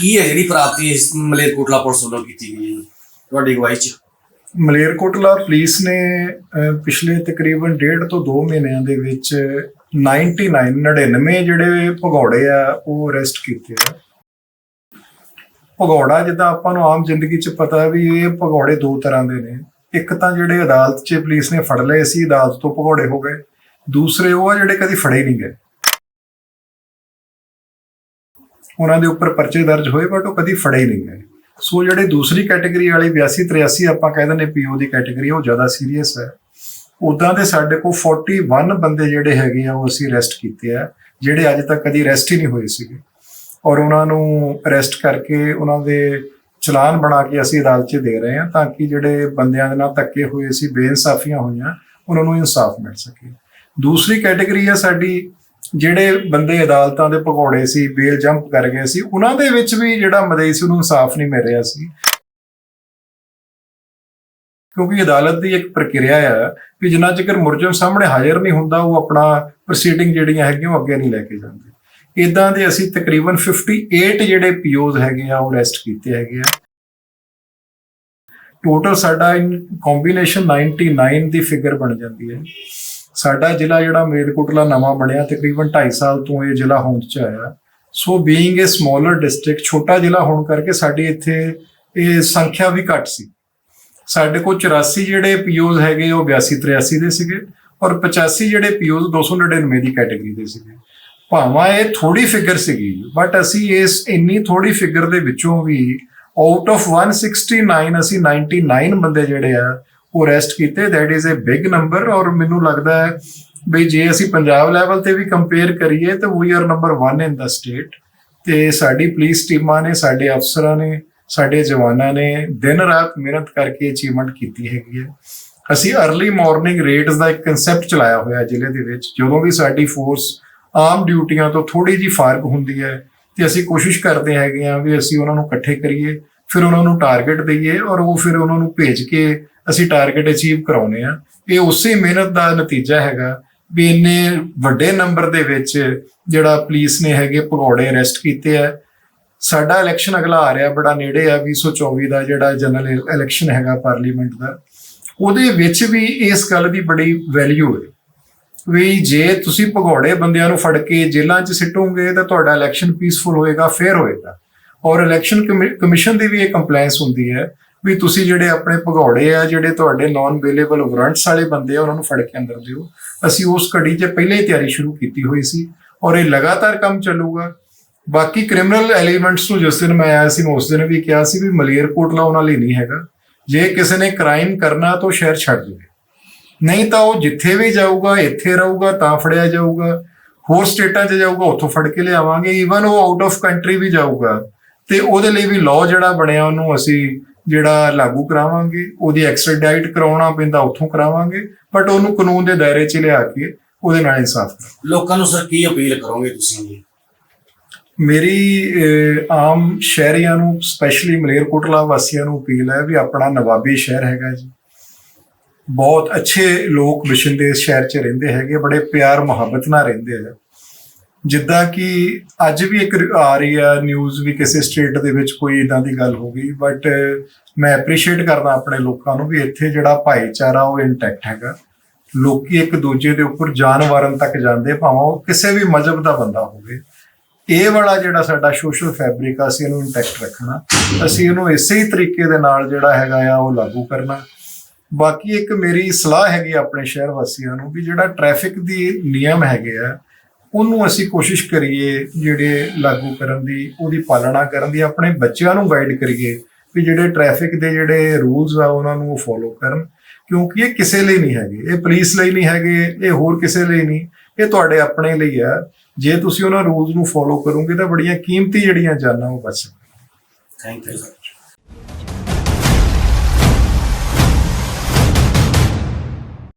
ਕੀ ਹੈ ਜਿਹੜੀ ਪ੍ਰਾਪਤੀ ਇਸ ਮਲੇਰਕੋਟਲਾ ਪੁਲਿਸ ਵੱਲੋਂ ਕੀਤੀ ਗਈ ਹੈ? ਤੁਹਾਡੀ ਅਗਵਾਈ ਚ। ਮਲੇਰਕੋਟਲਾ ਪੁਲਿਸ ਨੇ ਅਹ, ਪਿਛਲੇ ਤਕਰੀਬਨ ਡੇਢ ਤੋਂ 2 ਮਹੀਨਿਆਂ ਦੇ ਵਿੱਚ 99 99 ਜਿਹੜੇ ਭਗੌੜੇ ਆ ਉਹ ਅਰੈਸਟ ਕੀਤੇ ਆ। ਭਗੌੜਾ ਜਿੱਦਾਂ ਆਪਾਂ ਨੂੰ ਆਮ ਜ਼ਿੰਦਗੀ 'ਚ ਪਤਾ ਵੀ ਇਹ ਭਗੌੜੇ ਦੋ ਤਰ੍ਹਾਂ ਦੇ ਨੇ। ਇੱਕ ਤਾਂ ਜਿਹੜੇ ਅਦਾਲਤ 'ਚ ਪੁਲਿਸ ਨੇ ਫੜ ਲਏ ਸੀ ਅਦਾਲਤ ਤੋਂ ਭਗੌੜੇ ਹੋ ਗਏ। ਦੂਸਰੇ ਉਹ ਆ ਜਿਹੜੇ ਕਦੀ ਫੜੇ ਨਹੀਂ ਗਏ। ਉਹਨਾਂ ਦੇ ਉੱਪਰ ਪਰਚੇ ਦਰਜ ਹੋਏ ਬਟ ਉਹ ਕਦੀ ਫੜੇ ਨਹੀਂ ਗਏ। ਸੋ ਜਿਹੜੇ ਦੂਸਰੀ ਕੈਟਾਗਰੀ ਵਾਲੀ 82 83 ਆਪਾਂ ਕਹਿ ਦਿੰਦੇ ਪੀਓ ਦੀ ਕੈਟਾਗਰੀ, ਉਹ ਜ਼ਿਆਦਾ ਸੀਰੀਅਸ ਹੈ। ਉਦਾਂ ਦੇ ਸਾਡੇ ਕੋਲ 41 ਬੰਦੇ ਜਿਹੜੇ ਹੈਗੇ ਆ, ਉਹ ਅਸੀਂ ਅਰੈਸਟ ਕੀਤੇ ਆ, ਜਿਹੜੇ ਅੱਜ ਤੱਕ ਕਦੀ ਅਰੈਸਟ ਹੀ ਨਹੀਂ ਹੋਏ ਸੀਗੇ। ਔਰ ਉਹਨਾਂ ਨੂੰ ਅਰੈਸਟ ਕਰਕੇ ਉਹਨਾਂ ਦੇ ਚਲਾਨ ਬਣਾ ਕੇ ਅਸੀਂ ਅਦਾਲਤ 'ਚ ਦੇ ਰਹੇ ਹਾਂ, ਤਾਂ ਕਿ ਜਿਹੜੇ ਬੰਦਿਆਂ ਦੇ ਨਾਲ ਧੱਕੇ ਹੋਏ ਸੀ, ਬੇਇਨਸਾਫੀਆਂ ਹੋਈਆਂ, ਉਹਨਾਂ ਨੂੰ ਇਨਸਾਫ ਮਿਲ ਸਕੇ। ਦੂਸਰੀ ਕੈਟਾਗਰੀ ਹੈ ਸਾਡੀ ਜਿਹੜੇ ਬੰਦੇ ਅਦਾਲਤਾਂ ਦੇ ਭਗੌੜੇ ਸੀ ਬੇਲ ਜੰਪ ਕਰ ਗਏ ਸੀ, ਉਹਨਾਂ ਦੇ ਵਿੱਚ ਵੀ ਜਿਹੜਾ ਮਦਈ ਸੀ ਉਹਨੂੰ ਇਨਸਾਫ ਨਹੀਂ ਮਿਲ ਰਿਹਾ ਸੀ। ਕਿਉਂਕਿ ਅਦਾਲਤ ਦੀ ਇੱਕ ਪ੍ਰਕਿਰਿਆ ਆ ਕਿ ਜਿੰਨਾ ਚਿਰ ਮੁਰਜਮ ਸਾਹਮਣੇ ਹਾਜ਼ਰ ਨਹੀਂ ਹੁੰਦਾ, ਉਹ ਆਪਣਾ ਪ੍ਰੋਸੀਡਿੰਗ ਜਿਹੜੀਆਂ ਹੈਗੀਆਂ, ਉਹ ਅੱਗੇ ਨਹੀਂ ਲੈ ਕੇ ਜਾਂਦੇ। ਇਦਾਂ ਦੇ ਅਸੀਂ ਤਕਰੀਬਨ 58 ਜਿਹੜੇ ਪੀਓਜ਼ ਹੈਗੇ ਆ, ਉਹ ਅਰੈਸਟ ਕੀਤੇ ਹੈਗੇ ਆ। ਟੋਟਲ ਸਾਡਾ ਇਨ ਕੰਬੀਨੇਸ਼ਨ 99 ਦੀ ਫਿਗਰ ਬਣ ਜਾਂਦੀ ਹੈ। ਸਾਡਾ ਜ਼ਿਲ੍ਹਾ ਜਿਹੜਾ ਮੇਰਕੋਟਲਾ ਨਵਾਂ ਬਣਿਆ, ਤਕਰੀਬਨ 2.5 ਸਾਲ ਤੋਂ ਇਹ ਜ਼ਿਲ੍ਹਾ ਹੋਂਦ ਚ ਆਇਆ। So being a smaller district ਛੋਟਾ ਜ਼ਿਲ੍ਹਾ ਹੋਣ ਕਰਕੇ ਸਾਡੀ ਇੱਥੇ ਇਹ ਸੰਖਿਆ ਵੀ ਘੱਟ ਸੀ। ਸਾਡੇ ਕੋਲ 84 ਜਿਹੜੇ ਪੀਓਜ਼ ਹੈਗੇ, ਉਹ 82 83 ਦੇ ਸੀਗੇ ਔਰ 85 ਜਿਹੜੇ ਪੀਓਜ਼ 299 ਦੀ ਕੈਟਾਗਰੀ ਦੇ ਸੀਗੇ। ਭਾਵਾਂ ਇਹ ਥੋੜੀ ਫਿਗਰ ਸੀਗੀ ਬਟ ਅਸੀਂ ਇਸ ਇੰਨੀ ਥੋੜੀ ਫਿਗਰ ਦੇ ਵਿੱਚੋਂ ਵੀ ਆਊਟ ਆਫ 169 ਅਸੀਂ 99 ਬੰਦੇ ਜਿਹੜੇ ਆ ਉਹ ਅਰੈਸਟ ਕੀਤੇ that is a big number ਔਰ ਮੈਨੂੰ ਲੱਗਦਾ ਹੈ ਵੀ ਜੇ ਅਸੀਂ ਪੰਜਾਬ ਲੈਵਲ ਤੇ ਵੀ ਕੰਪੇਅਰ ਕਰੀਏ ਤਾਂ we are number 1 in the state ਤੇ ਸਾਡੀ ਪੁਲਿਸ ਟੀਮਾਂ ਨੇ, ਸਾਡੇ ਅਫਸਰਾਂ ਨੇ, ਸਾਡੇ ਜਵਾਨਾਂ ਨੇ ਦਿਨ ਰਾਤ ਮਿਹਨਤ ਕਰਕੇ ਅਚੀਵਮੈਂਟ ਕੀਤੀ ਹੈਗੀ ਹੈ। ਅਸੀਂ अर्ਲੀ ਮਾਰਨਿੰਗ ਰੇਡਸ ਦਾ ਇੱਕ ਕਨਸੈਪਟ ਚਲਾਇਆ ਹੋਇਆ ਜ਼ਿਲ੍ਹੇ ਦੇ ਵਿੱਚ, ਜਦੋਂ ਵੀ ਸਾਡੀ ਫੋਰਸ ਆਮ ਡਿਊਟੀਆਂ ਤੋਂ ਥੋੜੀ ਜੀ ਫ਼ਰਕ ਹੁੰਦੀ ਹੈ ਤੇ ਅਸੀਂ ਕੋਸ਼ਿਸ਼ ਕਰਦੇ ਹੈਗੇ ਆ ਵੀ ਅਸੀਂ ਉਹਨਾਂ ਨੂੰ ਇਕੱਠੇ ਕਰੀਏ। ਫਿਰ ਉਹਨਾਂ ਨੂੰ ਟਾਰਗੇਟ ਦਈਏ ਔਰ ਉਹ ਫਿਰ ਉਹਨਾਂ ਨੂੰ ਭੇਜ ਕੇ ਅਸੀਂ ਟਾਰਗੇਟ ਅਚੀਵ ਕਰਾਉਨੇ ਆ ਇਹ ਉਸੇ ਮਿਹਨਤ ਦਾ ਨਤੀਜਾ ਹੈਗਾ ਵੀ ਇੰਨੇ ਵੱਡੇ ਨੰਬਰ ਦੇ ਵਿੱਚ ਜਿਹੜਾ ਪੁਲਿਸ ਨੇ ਹੈਗੇ ਭਗੌੜੇ ਅਰੈਸਟ ਕੀਤੇ ਆ। ਸਾਡਾ ਇਲੈਕਸ਼ਨ ਅਗਲਾ ਆ ਰਿਹਾ, ਬੜਾ ਨੇੜੇ ਆ 2024 ਦਾ ਜਿਹੜਾ ਜਨਰਲ ਇਲੈਕਸ਼ਨ ਹੈਗਾ ਪਾਰਲੀਮੈਂਟ ਦਾ। ਉਹਦੇ ਵਿੱਚ ਵੀ ਇਸ ਗੱਲ ਦੀ ਬੜੀ ਵੈਲਿਊ ਹੈ ਵੀ ਜੇ ਤੁਸੀਂ ਭਗੌੜੇ ਬੰਦਿਆਂ ਨੂੰ ਫੜ ਕੇ ਜੇਲ੍ਹਾਂ 'ਚ ਸਿੱਟੋਗੇ ਤਾਂ ਤੁਹਾਡਾ ਇਲੈਕਸ਼ਨ ਪੀਸਫੁਲ ਹੋਏਗਾ ਫੇਅਰ ਹੋਏਗਾ। ਔਰ ਇਲੈਕਸ਼ਨ ਕਮਿਸ਼ਨ ਦੀ ਵੀ ਇਹ ਕੰਪਲਾਈਂਸ ਹੁੰਦੀ ਹੈ ਵੀ ਤੁਸੀਂ ਜਿਹੜੇ ਆਪਣੇ ਭਗੌੜੇ ਆ, ਜਿਹੜੇ ਤੁਹਾਡੇ ਨਾਨ ਅਵੇਲੇਬਲ ਵਾਰੰਟਸ ਵਾਲੇ ਬੰਦੇ ਆ, ਉਹਨਾਂ ਨੂੰ ਫੜ ਕੇ ਅੰਦਰ ਦਿਓ। ਅਸੀਂ ਉਸ ਘੜੀ 'ਚ ਪਹਿਲਾਂ ਹੀ ਤਿਆਰੀ ਸ਼ੁਰੂ ਕੀਤੀ ਹੋਈ ਸੀ ਔਰ ਇਹ ਲਗਾਤਾਰ ਕੰਮ ਚੱਲੂਗਾ। ਬਾਕੀ ਕ੍ਰਿਮੀਨਲ ਐਲੀਮੈਂਟਸ ਨੂੰ ਜਿਸ ਦਿਨ ਮੈਂ ਆਇਆ ਸੀ, ਮੈਂ ਉਸ ਦਿਨ ਵੀ ਕਿਹਾ ਸੀ ਵੀ ਮਲੇਰਕੋਟਲਾ ਉਹਨਾਂ ਲਈ ਨਹੀਂ ਹੈਗਾ। ਜੇ ਕਿਸੇ ਨੇ ਕ੍ਰਾਈਮ ਕਰਨਾ ਤਾਂ ਉਹ ਸ਼ਹਿਰ ਛੱਡ ਦੇਵੇ ਨਹੀਂ ਤਾਂ ਉਹ ਜਿੱਥੇ ਵੀ ਜਾਊਗਾ, ਇੱਥੇ ਰਹੂਗਾ, ਤਾਂ ਫੜਿਆ ਜਾਊਗਾ। ਹੋਰ ਸਟੇਟਾਂ 'ਚ ਜਾਊਗਾ, ਉੱਥੋਂ ਫੜ ਕੇ ਲਿਆਵਾਂਗੇ। ਈਵਨ ਉਹ ਆਊਟ ਆਫ ਕੰਟਰੀ ਵੀ ਜਾਊਗਾ। ਤੇ ਉਹਦੇ ਲਈ ਵੀ ਲਾਅ ਜਿਹੜਾ ਬਣਿਆ ਉਹਨੂੰ ਅਸੀਂ ਜਿਹੜਾ ਲਾਗੂ ਕਰਾਵਾਂਗੇ ਉਹਦੀ ਐਕਸਟ੍ਰੈਡਾਈਟ ਕਰਾਉਣਾ ਪੈਂਦਾ ਉੱਥੋਂ ਕਰਾਵਾਂਗੇ ਬਟ ਉਹਨੂੰ ਕਾਨੂੰਨ ਦੇ ਦਾਇਰੇ 'ਚ ਲਿਆ ਕੇ ਉਹਦੇ ਨਾਲ ਇਨਸਾਫ ਕਰਾਂਗੇ ਲੋਕਾਂ ਨੂੰ ਸਰ ਕੀ ਅਪੀਲ ਕਰੋਗੇ ਤੁਸੀਂ ਮੇਰੀ ਆਮ ਸ਼ਹਿਰੀਆਂ ਨੂੰ ਸਪੈਸ਼ਲੀ ਮਲੇਰਕੋਟਲਾ ਵਾਸੀਆਂ ਨੂੰ ਅਪੀਲ ਹੈ ਵੀ ਆਪਣਾ ਨਵਾਬੀ ਸ਼ਹਿਰ ਹੈਗਾ ਜੀ। ਬਹੁਤ ਅੱਛੇ ਲੋਕ ਵਿਸ਼ਿੰਦੇ ਇਸ ਸ਼ਹਿਰ 'ਚ ਰਹਿੰਦੇ ਹੈਗੇ ਬੜੇ ਪਿਆਰ ਮੁਹੱਬਤ ਨਾਲ ਰਹਿੰਦੇ ਆ। ਜਿੱਦਾਂ ਕਿ ਅੱਜ ਵੀ ਇੱਕ ਆ ਰਹੀ ਆ ਨਿਊਜ਼ ਵੀ ਕਿਸੇ ਸਟੇਟ ਦੇ ਵਿੱਚ ਕੋਈ ਇਦਾਂ ਦੀ ਗੱਲ ਹੋ ਗਈ ਬਟ ਮੈਂ ਐਪਰੀਸ਼ੀਏਟ ਕਰਦਾ ਆਪਣੇ ਲੋਕਾਂ ਨੂੰ ਵੀ ਇੱਥੇ ਜਿਹੜਾ ਭਾਈਚਾਰਾ ਉਹ ਇੰਟੈਕਟ ਹੈਗਾ। ਲੋਕੀ ਇੱਕ ਦੂਜੇ ਦੇ ਉੱਪਰ ਜਾਨ ਵਾਰਨ ਤੱਕ ਜਾਂਦੇ, ਭਾਵੇਂ ਉਹ ਕਿਸੇ ਵੀ ਮਜ਼ਹਬ ਦਾ ਬੰਦਾ ਹੋਵੇ। ਇਹ ਵਾਲਾ ਜਿਹੜਾ ਸਾਡਾ ਸੋਸ਼ਲ ਫੈਬਰਿਕ ਆ, ਅਸੀਂ ਇਹਨੂੰ ਇੰਟੈਕਟ ਰੱਖਣਾ। ਅਸੀਂ ਇਹਨੂੰ ਇਸੇ ਹੀ ਤਰੀਕੇ ਦੇ ਨਾਲ ਜਿਹੜਾ ਹੈਗਾ ਆ, ਉਹ ਲਾਗੂ ਕਰਨਾ। ਬਾਕੀ ਇੱਕ ਮੇਰੀ ਸਲਾਹ ਹੈਗੀ ਆਪਣੇ ਸ਼ਹਿਰ ਵਾਸੀਆਂ ਨੂੰ ਵੀ ਜਿਹੜਾ ਟ੍ਰੈਫਿਕ ਦੀ ਨਿਯਮ ਹੈਗੇ ਆ ਉਹਨੂੰ ਅਸੀਂ ਕੋਸ਼ਿਸ਼ ਕਰੀਏ ਜਿਹੜੇ ਲਾਗੂ ਕਰਨ ਦੀ, ਉਹਦੀ ਪਾਲਣਾ ਕਰਨ ਦੀ, ਆਪਣੇ ਬੱਚਿਆਂ ਨੂੰ ਗਾਈਡ ਕਰੀਏ ਵੀ ਜਿਹੜੇ ਟ੍ਰੈਫਿਕ ਦੇ ਜਿਹੜੇ ਰੂਲਸ ਆ ਉਹਨਾਂ ਨੂੰ ਉਹ ਫੋਲੋ ਕਰਨ, ਕਿਉਂਕਿ ਇਹ ਕਿਸੇ ਲਈ ਨਹੀਂ ਹੈਗੇ, ਇਹ ਪੁਲਿਸ ਲਈ ਨਹੀਂ ਹੈਗੇ, ਇਹ ਹੋਰ ਕਿਸੇ ਲਈ ਨਹੀਂ, ਇਹ ਤੁਹਾਡੇ ਆਪਣੇ ਲਈ ਆ। ਜੇ ਤੁਸੀਂ ਉਹਨਾਂ ਰੂਲਸ ਨੂੰ ਫੋਲੋ ਕਰੋਗੇ ਤਾਂ ਬੜੀਆਂ ਕੀਮਤੀ ਜਿਹੜੀਆਂ ਜਾਨਾਂ ਉਹ ਬਚ ਸਕਦੀਆਂ। Thank you sir